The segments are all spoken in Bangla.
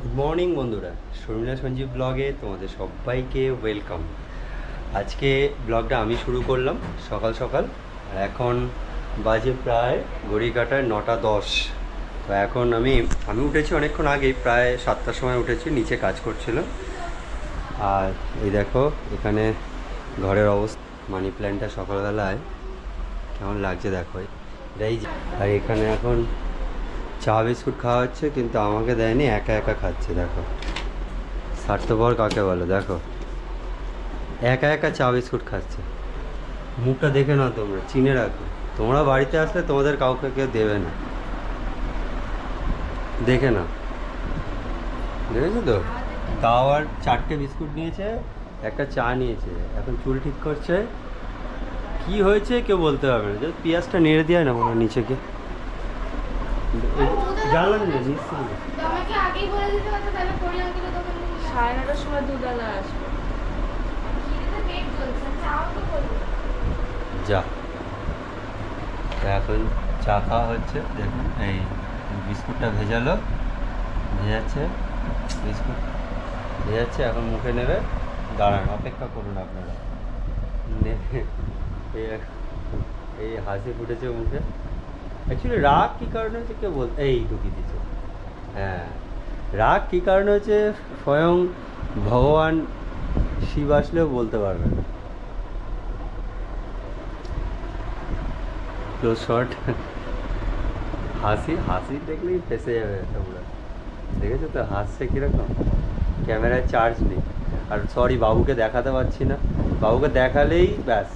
গুড মর্নিং বন্ধুরা। শর্মিলা সঞ্জীব ব্লগে তোমাদের সবাইকে ওয়েলকাম। আজকে ব্লগটা আমি শুরু করলাম সকাল সকাল। এখন বাজে প্রায় ঘড়ি কাটায় নটা দশ। তো এখন আমি আমি উঠেছি অনেকক্ষণ আগেই, প্রায় সাতটার সময় উঠেছি, নিচে কাজ করছিলাম আর এই দেখো, এখানে ঘরের অবস্থা মানি প্ল্যান্টটা সকালবেলায় কেমন লাগছে দেখো। এটাই আর এখানে এখন চা বিস্কুট খাওয়া হচ্ছে, কিন্তু আমাকে দেয়নি, একা একা খাচ্ছে, দেখো। স্বার্থপর কাকে বলো, দেখো। একা একা চা বিস্কুট খাচ্ছে। মুখটা দেখে নাও তোমরা, চিনে রাখো। তোমরা বাড়িতে আসলে তোমাদের কাউকে কেউ দেবে না। দেখে না দেখেছ তো? তাও আর চারটে বিস্কুট নিয়েছে, একটা চা নিয়েছে। এখন চুল ঠিক করছে। কি হয়েছে কেউ বলতে পারবে না। just পেঁয়াজটা নেড়ে দেয় না, মনে নিচেকে। জানলাম না নিশ্চয়ই আমাকে আগেই বলে দিতে পারতো তাহলে দোকানে নিয়ে যেতাম। সাড়ে নটার সময় দুধওয়ালা আসবে। যা। এখন চা খাওয়া হচ্ছে দেখুন এই বিস্কুটটা ভেজালো ভেজাচ্ছে বিস্কুট ভেজাচ্ছে এখন মুখে নেবে দাঁড়ান অপেক্ষা করুন আপনারা। নেবে এই এই হাসি ফুটেছে মুখে। অ্যাকচুয়ালি রাগ কী কারণে হচ্ছে কেউ বল এই ঢুকিয়ে দিচ্ছে হ্যাঁ। রাগ কী কারণে হচ্ছে স্বয়ং ভগবান শিব আসলেও বলতে পারবে না। ক্লোজ শট হাসি হাসি দেখলেই ফেসে যাবে তোমরা দেখেছ তো? হাসছে কীরকম? ক্যামেরায় চার্জ নেই। আর সরি বাবুকে দেখাতে পারছি না। বাবুকে দেখালেই ব্যাস,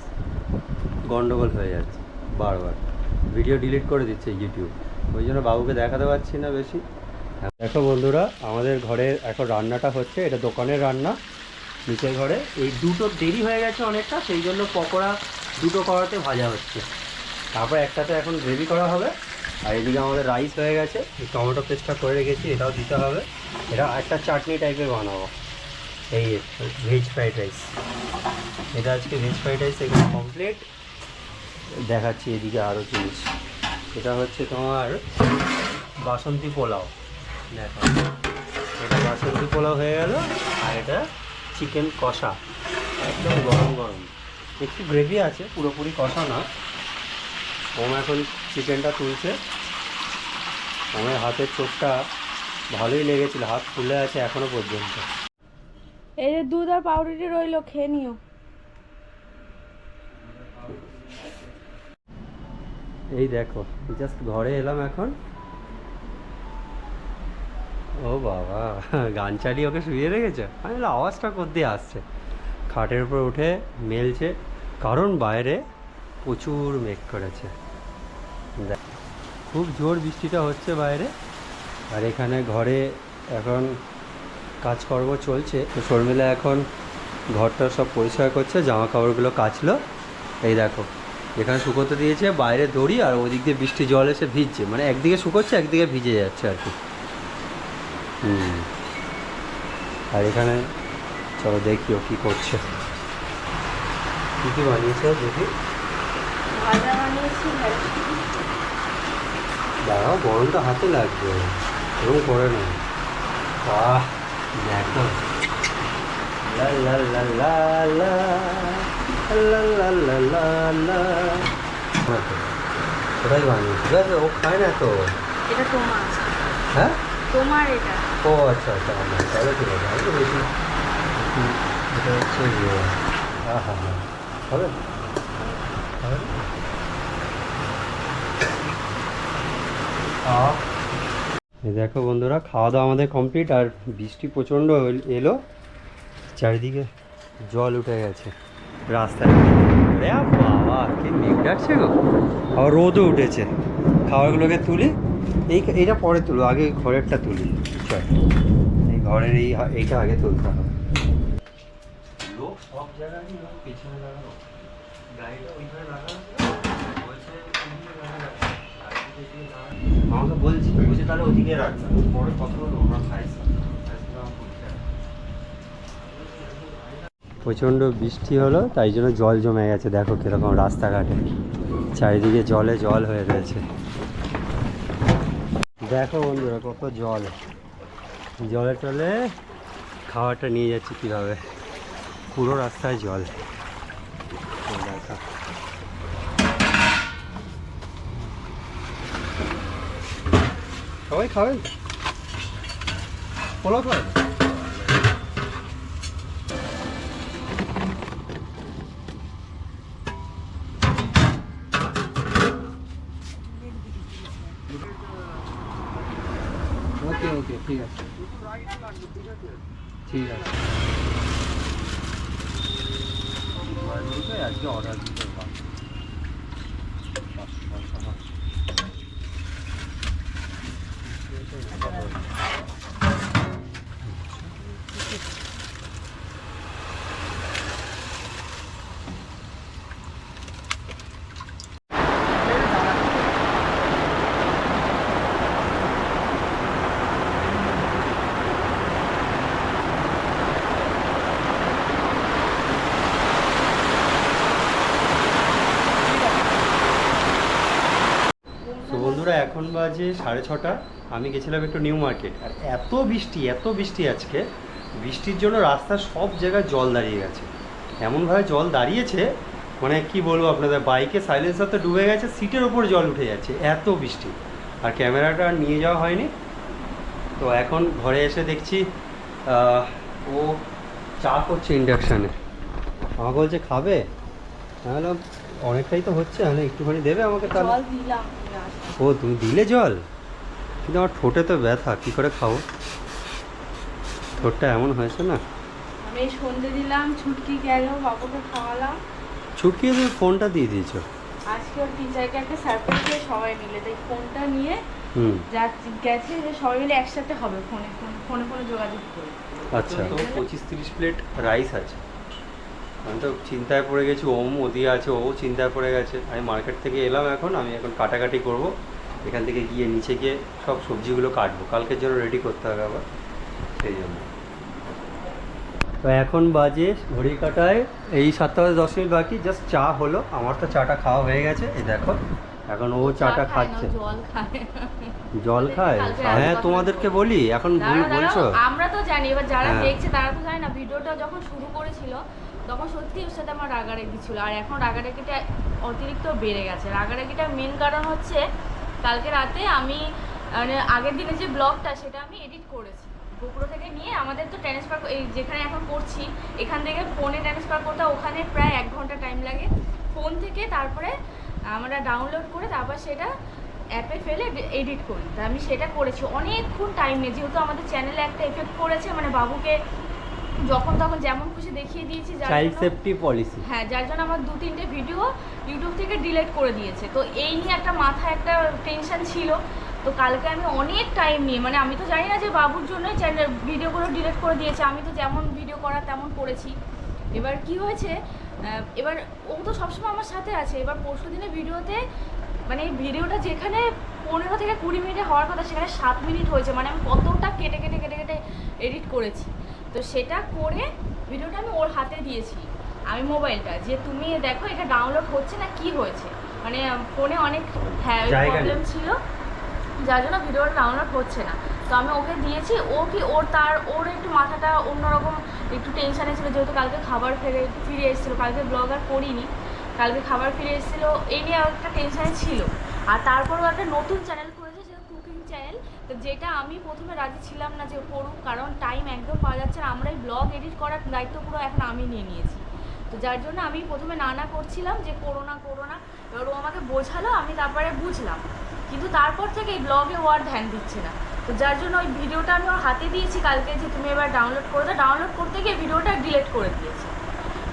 গন্ডগোল হয়ে যাচ্ছে বারবার। ভিডিও ডিলিট করে দিচ্ছে ইউটিউব ওই জন্য বাবুকে দেখাতে পারছি না বেশি। দেখো বন্ধুরা, আমাদের ঘরে এখন রান্নাটা হচ্ছে। এটা দোকানের রান্না, নিচের ঘরে। এই দুটো দেরি হয়ে গেছে অনেকটা, সেই জন্য পকোড়া দুটো করাতে ভাজা হচ্ছে। তারপর একটাতে এখন গ্রেভি করা হবে। আর এদিকে আমাদের রাইস হয়ে গেছে। টমেটো পেস্টটা করে রেখেছি, এটাও দিতে হবে। এটা একটা চাটনি টাইপের বানাবো। এই ভেজ ফ্রাইড রাইস এটা আজকে ভেজ ফ্রাইড রাইস এগুলো কমপ্লিট দেখাচ্ছি, এদিকে আরও জিনিস এটা হচ্ছে তোমার বাসন্তী পোলাও। দেখো, এটা বাসন্তী পোলাও হয়ে গেল, আর এটা চিকেন কষা। একদম গরম গরম। একটু গ্রেভি আছে, পুরোপুরি কষা না। ওম এখন চিকেনটা তুলছে। আমার হাতের চোখটা ভালোই লেগেছিল, হাত ফুলে আছে এখনও পর্যন্ত। এই যে দুধ আর পাউরুটি রইল, খেয়ে নিও। এই দেখো জাস্ট ঘরে এলাম এখন। ও বাবা, গান চালিয়ে ওকে শুয়ে রেখেছে? আমি আওয়াজটা করতে আসছে? খাটের উপর উঠে মেলছে, কারণ বাইরে প্রচুর মেঘ করেছে। খুব জোর বৃষ্টিটা হচ্ছে বাইরে। আর এখানে ঘরে এখন কাজকর্ম চলছে। তো শর্মিলা এখন ঘরটা সব পরিষ্কার করছে জামা কাপড়গুলো কাচলো। এই দেখো এখানে শুকোতে দিয়েছে বাইরে দড়ি আর ওদিক দিয়ে বৃষ্টি জল এসে ভিজছে। মানে একদিকে শুকোচ্ছে একদিকে ভিজে যাচ্ছে আর কি। হুম। আর এখানে চলো দেখি ও কী করছে। কী কী বানিয়েছে দেখি? দাঁড়াও গরমটা হাতে লাগবে। এবং করে না। বাহ দেখো লা লা লা লা লা। ওটাই বানিয়েছি ঠিক আছে ও খায় না তো এটা তোমার হ্যাঁ তোমার এটা ও আচ্ছা আচ্ছা আমার তাহলে ঠিক আছে আমি বেশি এটা হচ্ছে ইয়ে হ্যাঁ হ্যাঁ হ্যাঁ হবে হবে? দেখো বন্ধুরা খাওয়া দাওয়া আমাদের কমপ্লিট আর বৃষ্টি প্রচণ্ড এলো চারিদিকে জল উঠে গেছে রাস্তায়। বাবা, কি মেঘ ডাকছে আবার রোদও উঠেছে। খাবারগুলোকে তুলি, এই এইটা পরে তুলো আগে ঘরেরটা তুলি। এই ঘরের এই এইটা আগে তুলতে হবে। সব জায়গায় পেছনে লাগানো বলছে বলছে তাহলে ওদিকে রাখবে পরে কথা বলব, আমরা খাইছি প্রচণ্ড বৃষ্টি হলো, তাই জন্য জল জমে গেছে। দেখো কীরকম রাস্তাঘাটে। চারিদিকে জলে জল হয়ে রয়েছে। দেখো বন্ধুরা কত জল। জলে টলে খাওয়াটা নিয়ে যাচ্ছি কীভাবে। পুরো রাস্তায় জল। সবাই খাবেন? পোলাও খাবেন? ঠিক আছে। ঠিক আছে। আজকে অর্ডার দিতে তো বন্ধুরা এখন বাজে সাড়ে ছটা। আমি গেছিলাম একটু নিউ মার্কেট। আর এত বৃষ্টি এত বৃষ্টি আজকে। বৃষ্টির জন্য রাস্তার সব জায়গায় জল দাঁড়িয়ে গেছে। এমনভাবে জল দাঁড়িয়েছে মানে কি বলব আপনাদের, বাইকে সাইলেন্সার তো ডুবে গেছে, সিটের ওপর জল উঠে যাচ্ছে, এত বৃষ্টি। আর ক্যামেরাটা নিয়ে যাওয়া হয়নি। তো এখন ঘরে এসে দেখছি ও চা করছে ইন্ডাকশানে। আমাকে বলছে, খাবে? বললাম, অনেকটাই তো হচ্ছে একটুখানি দেবে আমাকে তাহলে। ও তুমি দিলে জল? কিন্তু আমার ঠোঁটে তো ব্যথা কী করে খাব? ঠোঁটটা এমন হয়েছে না? আমি সন্ধে দিলাম ছুটকি গেল বাবুকে খাওয়ালাম। ছুটকিয়ে তুমি ফোনটা দিয়ে দিয়েছ? আজকে ওর টিচারকে একটা সারপ্রাইজ দিয়ে সবাই মিলে তাই ফোনটা নিয়ে হুম। যা গেছে যে সবাই মিলে একসাথে হবে ফোনে ফোনে ফোনে ফোনে যোগাযোগ করে। আচ্ছা। তো পঁচিশ তিরিশ প্লেট রাইস আছে। আমি তো চিন্তায় পড়ে গেছি ওম ওদিকে আছে ও চিন্তায় পড়ে গেছে। আমি মার্কেট থেকে এলাম এখন আমি এখন কাটাকাটি করব। এখান থেকে গিয়ে নিচে গিয়ে সব সবজিগুলো কাটবো। কালকের জন্য রেডি করতে হবে আবার সেই জন্য। তো এখন বাজে ঘড়ি কাটায় এই সাতটা বাজে দশ মিনিট বাকি জাস্ট চা হলো। আমার তো চাটা খাওয়া হয়ে গেছে এই দেখো। এখন ও চাটা খাচ্ছে। জল খায়। হ্যাঁ তোমাদেরকে বলি এখন ভুল বলছো? আমরা তো জানি এবার যারা হ্যাঁ। দেখছে তারা তো জানে না ভিডিওটা যখন শুরু করেছিল তখন সত্যি ওর সাথে আমার রাগারাগি ছিল। আর এখন রাগারাগিটা অতিরিক্ত বেড়ে গেছে। রাগারাগিটার মেন কারণ হচ্ছে, কালকে রাতে আমি মানে আগের দিনে যে ব্লগটা সেটা আমি এডিট করেছি। গোপুরো থেকে নিয়ে আমাদের তো ট্রান্সফার এই যেখানে এখন করছি, এখান থেকে ফোনে ট্রান্সফার করতে ওখানে প্রায় এক ঘণ্টা টাইম লাগে। ফোন থেকে তারপরে আমরা ডাউনলোড করে তারপর সেটা অ্যাপে ফেলে এডিট করি। তা আমি সেটা করেছি। অনেকক্ষণ টাইম নিয়ে যেহেতু আমাদের চ্যানেলে একটা এফেক্ট পড়েছে মানে বাবুকে যখন তখন যেমন খুশি দেখিয়ে দিয়েছি যার চাইল্ড জন্য- সেফটি পলিসি হ্যাঁ যার জন্য আমার দু তিনটে ভিডিও ইউটিউব থেকে ডিলেট করে দিয়েছে। তো এই নিয়ে একটা মাথায় একটা টেনশন ছিল। তো কালকে আমি অনেক টাইম নিয়ে মানে আমি তো জানি না যে বাবুর জন্যই চ্যানেল ভিডিওগুলো ডিলিট করে দিয়েছে। আমি তো যেমন ভিডিও করা তেমন করেছি। এবার কি হয়েছে এবার ও তো সবসময় আমার সাথে আছে। এবার পরশু দিনের ভিডিওতে মানে ভিডিওটা যেখানে পনেরো থেকে কুড়ি মিনিটে হওয়ার কথা সেখানে সাত মিনিট হয়েছে। মানে আমি কতটা কেটে কেটে কেটে কেটে এডিট করেছি। তো সেটা করে ভিডিওটা আমি ওর হাতে দিয়েছি আমি মোবাইলটা। যে তুমি দেখো এটা ডাউনলোড হচ্ছে না কি হয়েছে? মানে ফোনে অনেক হ্যাঁ প্রবলেম ছিল যার জন্য ভিডিওটা ডাউনলোড হচ্ছে না। তো আমি ওকে দিয়েছি ও কি ওর তার ওর একটু মাথাটা অন্যরকম একটু টেনশানে ছিল যেহেতু কালকে খাবার ফিরে ফিরে এসেছিল কালকে ব্লগ আর করিনি কালকে খাবার ফিরে এসেছিল এই নিয়ে একটা টেনশানে ছিল। আর তারপরেও একটা নতুন চ্যানেল করেছে, সেটা কুকিং চ্যানেল তো যেটা আমি প্রথমে রাজি ছিলাম না যে করুক, কারণ টাইম একদম পাওয়া যাচ্ছে না। আমরা এই ব্লগ এডিট করার দায়িত্ব পুরো এখন আমি নিয়ে নিয়েছি। তো যার জন্য আমি প্রথমে না না করছিলাম যে করোনা করোনা এবার ও আমাকে বোঝালো, আমি তারপরে বুঝলাম। কিন্তু তারপর থেকে এই ব্লগে ও আর ধ্যান দিচ্ছে না। তো যার জন্য ওই ভিডিওটা আমি ওর হাতে দিয়েছি কালকে যে তুমি এবার ডাউনলোড করে দাও। ডাউনলোড করতে গিয়ে ভিডিওটা ডিলিট করে দিয়েছি।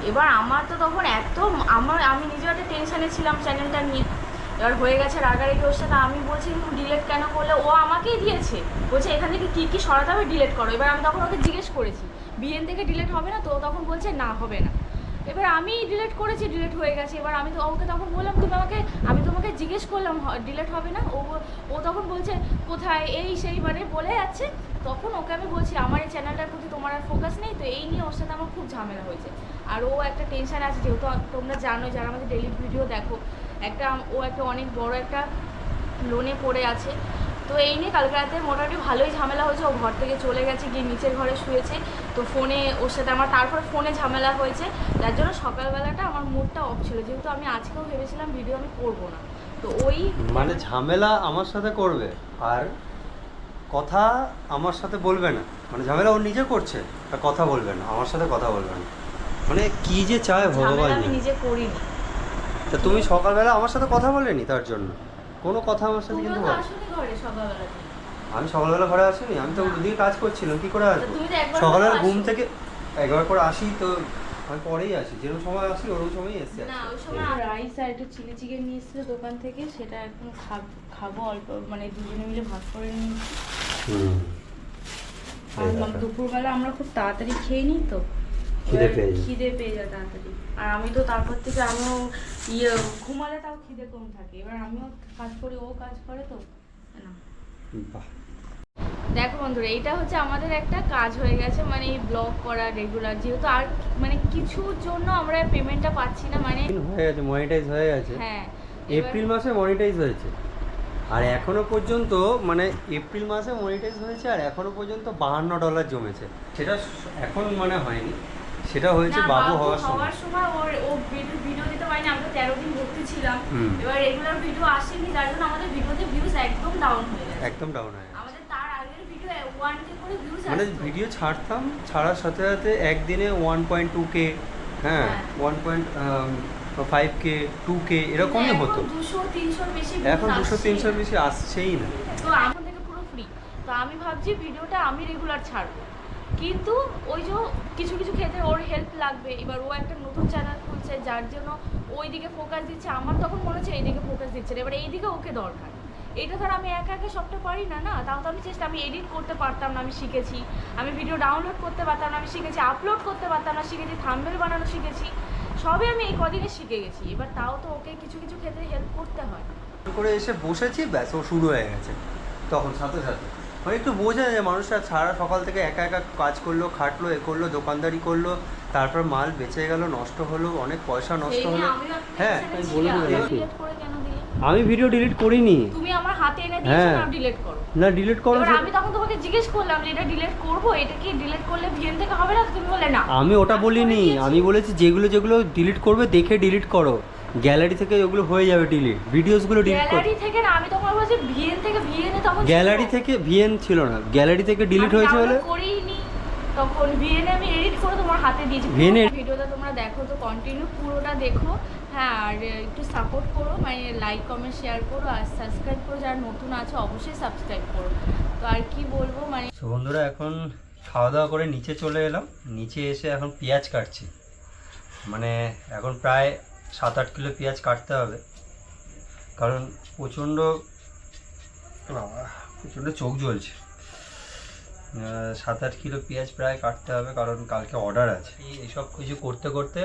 এবার আমার তো তখন এত, আমার, আমি নিজেও একটা টেনশানে ছিলাম চ্যানেলটা নিয়ে। এবার হয়ে গেছে রাগারাগি ওর সাথে। আমি বলছি ডিলেট কেন করলে? ও আমাকেই দিয়েছে। বলছে, এখান থেকে কী কী সরাতে হবে ডিলেট করো। এবার আমি তখন ওকে জিজ্ঞেস করেছি বিএন থেকে ডিলেট হবে না? তো তখন বলছে, না, হবে না। এবার আমি ডিলিট করেছি ডিলিট হয়ে গেছে। এবার আমি তো ওকে তখন বললাম, তুমি আমাকে, আমি তোমাকে জিজ্ঞেস করলাম ডিলিট হবে না? ও ও তখন বলছে, কোথায়? এই সেই মানে বলে যাচ্ছে। তখন ওকে আমি বলছি, আমার এই চ্যানেলটার প্রতি তোমার আর ফোকাস নেই, তো এই নিয়ে ওর সাথে আমার খুব ঝামেলা হয়েছে। আর ও একটা টেনশন আছে, যেহেতু তোমরা জানো যারা আমাদের ডেলি ভিডিও দেখো একটা ও একটা অনেক বড় একটা লোনে পড়ে আছে। তো এই নিয়ে কালকে রাতে মোটামুটি ভালোই ঝামেলা হয়েছে। ও ঘর থেকে চলে গেছে গিয়ে নিচের ঘরে শুয়েছে। তো ফোনে ওর সাথে আমার তারপরে ফোনে ঝামেলা হয়েছে। যার জন্য সকালবেলাটা আমার মুডটা অফ ছিল। যেহেতু আমি আজকেও ভেবেছিলাম ভিডিও আমি করব না। তো ওই মানে ঝামেলা আমার সাথে করবে আর কথা আমার সাথে বলবে না। মানে ঝামেলা ও নিজে করছে আর কথা বলবে না। আমার সাথে কথা বলবে না। মানে কি যে চায় ভগবান আমি নিজে করিনি। তা তুমি সকালবেলা আমার সাথে কথা বলেনি তার জন্য? কোনো কথা আমার সাথে কিন্তু বল- আমি সকালবেলা ঘরে আসিনি আমি তো ওদিকে কাজ করছিলাম কি করে আসব? তুমি তো একবার সকালবেলা ঘুম থেকে একবার করে আসি তো আমি পরেই আসি যেরকম সময় আসি ওরকম সময়ই এসছি না ওই সময় রাইস আর একটু চিলি চিকেন নিয়ে এসেছিল দোকান থেকে সেটা এখন খাব- খাব অল্প মানে দুজনে মিলে ভাগ করে নিয়েছি। হুম। আর। দুপুরবেলা আমরা খুব তাড়াতাড়ি খেয়ে নিই তো। খিদে পেয়ে যায়। খিদে পেয়ে যায় তাড়াতাড়ি। আর আমি তো তারপর থেকে আমিও ইয়ে ঘুমালে তাও খিদে কম থাকে। এবার আমিও কাজ করি ও কাজ করে তো। না। বাহ। দেখো বন্ধুরা এইটা হচ্ছে আমাদের একটা কাজ হয়ে গেছে মানে এই ব্লগ করা রেগুলার যেহেতু আর মানে কিছুর জন্য আমরা পেমেন্টটা পাচ্ছি না মানে হয়ে গেছে মনিটাইজ হয়ে গেছে। হ্যাঁ এপ্রিল মাসে মনিটাইজ হয়েছে। আর এখনও পর্যন্ত মানে এপ্রিল মাসে মনিটাইজ হয়েছে আর এখনও পর্যন্ত বাহান্ন ডলার জমেছে। সেটা এখন মানে হয়নি। সেটা হয়েছে বাবু হওয়ার সময় হওয়ার সময় ওর ও ভিডিও ভিডিও দিতে পারিনি আমরা তেরো দিন ভর্তি ছিলাম। এবার রেগুলার ভিডিও আসেনি যার জন্য আমাদের ভিডিওতে ভিউজ একদম ডাউন হয়ে গেছে একদম ডাউন হয়ে গেছে। আমাদের তার আগের ভিডিও ওয়ান কে করে ভিউজ মানে ভিডিও ছাড়তাম ছাড়ার সাথে সাথে একদিনে ওয়ান পয়েন্ট টু কে হ্যাঁ হ্যাঁ। One point five K two K এরকমই হতো দুশো তিনশোর বেশি এখন views দুশো আসছেই তিনশোর না। বেশি আসছেই না তো থেকে পুরো ফ্রি তো আমি ভাবছি ভিডিওটা আমি রেগুলার ছাড়বো কিন্তু ওই যে কিছু কিছু ক্ষেত্রে ওর হেল্প লাগবে। এবার ও একটা নতুন চ্যানেল খুলছে, যার জন্য ওই দিকে ফোকাস দিচ্ছে। আমার তখন মনে হচ্ছে এই দিকে ফোকাস দিচ্ছে এবার এই দিকে ওকে দরকার। এটা ধর আমি একা একা সবটা পারি না না? তাও তো আমি চেষ্টা আমি এডিট করতে পারতাম না, আমি শিখেছি। আমি ভিডিও ডাউনলোড করতে পারতাম না, আমি শিখেছি। আপলোড করতে পারতাম না, শিখেছি। থাম্বেল বানানো শিখেছি। সবই আমি এই কদিনে শিখে গেছি। এবার তাও তো ওকে কিছু কিছু ক্ষেত্রে হেল্প করতে হয়। করে এসে বসেছি, ব্যাস, ও শুরু হয়ে গেছে। তখন সাথে সাথে। মানে একটু বোঝা যায় মানুষরা সারা সকাল থেকে একা একা কাজ করল খাটলো এ করল দোকানদারি করল তারপর মাল বেঁচে গেল নষ্ট হলো অনেক পয়সা নষ্ট হলো। হ্যাঁ? আমি ভিডিও ডিলিট করিনি। তুমি আমার হাতে এনে দিয়েছ হ্যাঁ। না ডিলিট করো। না ডিলিট করো আমি তখন তোমাকে জিজ্ঞেস করলাম যে এটা ডিলিট করব এটা কি ডিলিট করলে ভিএন থেকে হবে না? তুমি বলে না। আমি ওটা বলিনি। আমি বলেছি যেগুলো যেগুলো ডিলিট করবে দেখে ডিলিট করো। গ্যালারি থেকে ওগুলো হয়ে যাবে ডিলিট ভিডিওসগুলো ডিলিট করো গ্যালারি থেকে না আমি তখন বলছি ভিএন থেকে ভিএন এ তখন গ্যালারি থেকে ভিএন ছিল না। গ্যালারি থেকে ডিলিট হয়েছে বলে? করিনি। তখন ভিএন আমি এডিট করে তোমার হাতে দিয়েছি। ভিএন ভিডিওটা তোমরা দেখো তো কন্টিনিউ পুরোটা দেখো। হ্যাঁ আর একটু সাপোর্ট করো মানে লাইক কমেন্ট শেয়ার করো আর সাবস্ক্রাইব করো যারা নতুন আছে অবশ্যই সাবস্ক্রাইব করো। তো আর কি বলব মানে বন্ধুরা এখন খাওয়া দাওয়া করে নিচে চলে এলাম। নিচে এসে এখন পেঁয়াজ কাটছি। মানে এখন প্রায় সাত আট কিলো পেঁয়াজ কাটতে হবে। কারণ প্রচণ্ড প্রচণ্ড চোখ জ্বলছে। সাত আট কিলো পেঁয়াজ প্রায় কাটতে হবে, কারণ কালকে অর্ডার আছে। এইসব কিছু করতে করতে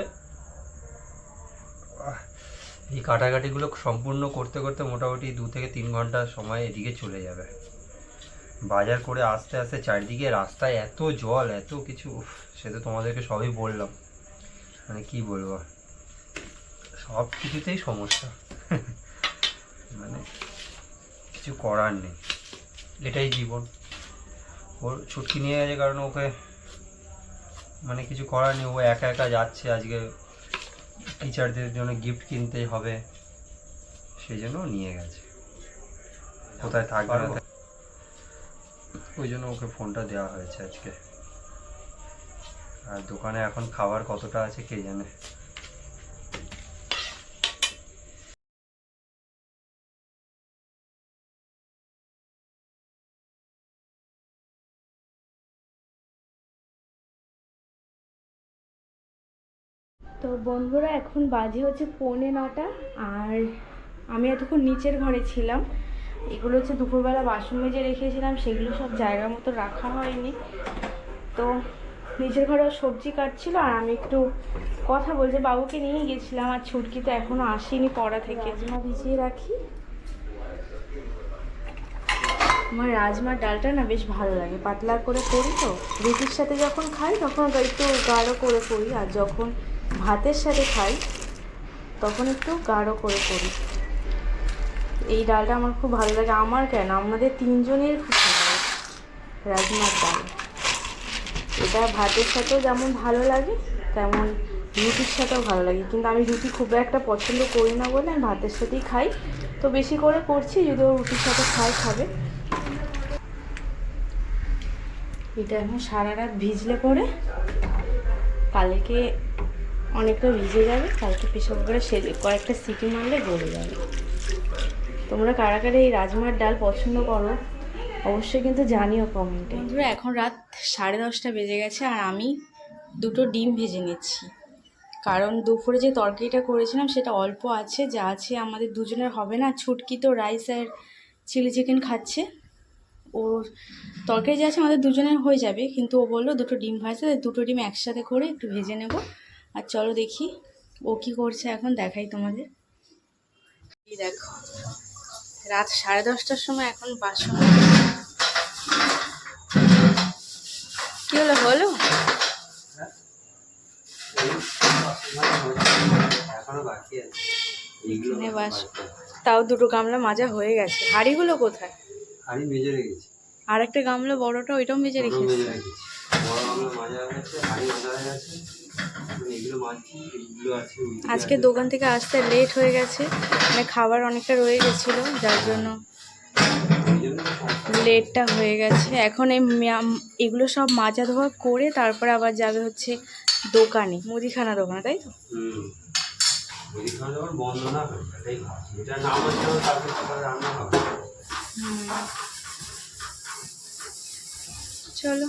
এই কাটাকাটিগুলো সম্পূর্ণ করতে করতে মোটামুটি দু থেকে তিন ঘণ্টা সময় এদিকে চলে যাবে। বাজার করে আস্তে আস্তে চারিদিকে রাস্তায় এত জল, এত কিছু সে তো তোমাদেরকে সবই বললাম। মানে কি বলব? সব কিছুতেই সমস্যা। মানে কিছু করার নেই। এটাই জীবন। ওর ছুটকি নিয়ে গেছে কারণ ওকে মানে কিছু করার নেই। ও একা একা যাচ্ছে। আজকে টিচারদের জন্য গিফট কিনতে হবে। সেই জন্য নিয়ে গেছে। কোথায় থাকবে না। ওই জন্য ওকে ফোনটা দেওয়া হয়েছে আজকে। আর দোকানে এখন খাবার কতটা আছে কে জানে? তো বন্ধুরা এখন বাজে হচ্ছে পৌনে নটা আর আমি এতক্ষণ নিচের ঘরে ছিলাম। এগুলো হচ্ছে দুপুরবেলা বাসন মেজে রেখেছিলাম সেগুলো সব জায়গা মতো রাখা হয়নি। তো নিজের ঘরে সবজি কাটছিল আর আমি একটু কথা বলছি। বাবুকে নিয়ে গেছিলাম আর ছুটকি তো এখনও আসেনি পড়া থেকে। রাজমা ভিজিয়ে রাখি। আমার রাজমার ডালটা না বেশ ভালো লাগে। পাতলা করে করি তো। রুটির সাথে যখন খাই তখন একটু গাঢ় করে করি। আর যখন ভাতের সাথে খাই, তখন একটু গাঢ় করে করি। এই ডালটা আমার খুব ভালো লাগে। আমার কেন? আমাদের তিনজনের খুব ভালো লাগে রাজমার ডাল। এটা ভাতের সাথেও যেমন ভালো লাগে, তেমন রুটির সাথেও ভালো লাগে। কিন্তু আমি রুটি খুব একটা পছন্দ করি না বলে আমি ভাতের সাথেই খাই। তো বেশি করে করছি যদি ও রুটির সাথে খায় খাবে। এটা এখন সারা রাত ভিজলে পরে কালকে অনেকটা ভিজে যাবে, কালকে প্রেশার কুকারে সেলে কয়েকটা সিটি মারলে গলে যাবে। তোমরা কারা কারা এই রাজমার ডাল পছন্দ করো, অবশ্যই কিন্তু জানিও কমেন্টে বন্ধুরা, এখন রাত সাড়ে দশটা বেজে গেছে আর আমি দুটো ডিম ভেজে নিচ্ছি। কারণ দুপুরে যে তরকারিটা করেছিলাম সেটা অল্প আছে, যা আছে আমাদের দুজনের হবে না। ছুটকি তো রাইস আর চিলি চিকেন খাচ্ছে। ও তরকারি যা আছে আমাদের দুজনের হয়ে যাবে, কিন্তু ও বলল দুটো ডিম ভাজতে দুটো ডিম একসাথে করে একটু ভেজে নেব। আর চলো দেখি ও কি করছে এখন দেখাই তোমাদের। দেখো রাত সাড়ে দশটার সময় এখন বাসন কি হলো এখনও এখানে বাস। তাও দুটো গামলা মাজা হয়ে গেছে। হাঁড়িগুলো কোথায়? হাঁড়ি মেজে রেখেছি। আর একটা গামলা বড়টা ওইটাও মেজে রেখেছি। বড় গামলা মাজা হয়ে গেছে হাঁড়ি মাজা হয়ে গেছে। ওইদিকে আজকে দোকান থেকে আসতে লেট হয়ে গেছে। মানে খাবার অনেকটা রয়ে গেছিল যার জন্য লেটটা হয়ে গেছে। এখন এই এগুলো সব মাজা ধোয়া করে তারপরে আবার যাবে হচ্ছে দোকানে মুদিখানা দোকানে তাই তো? চলো।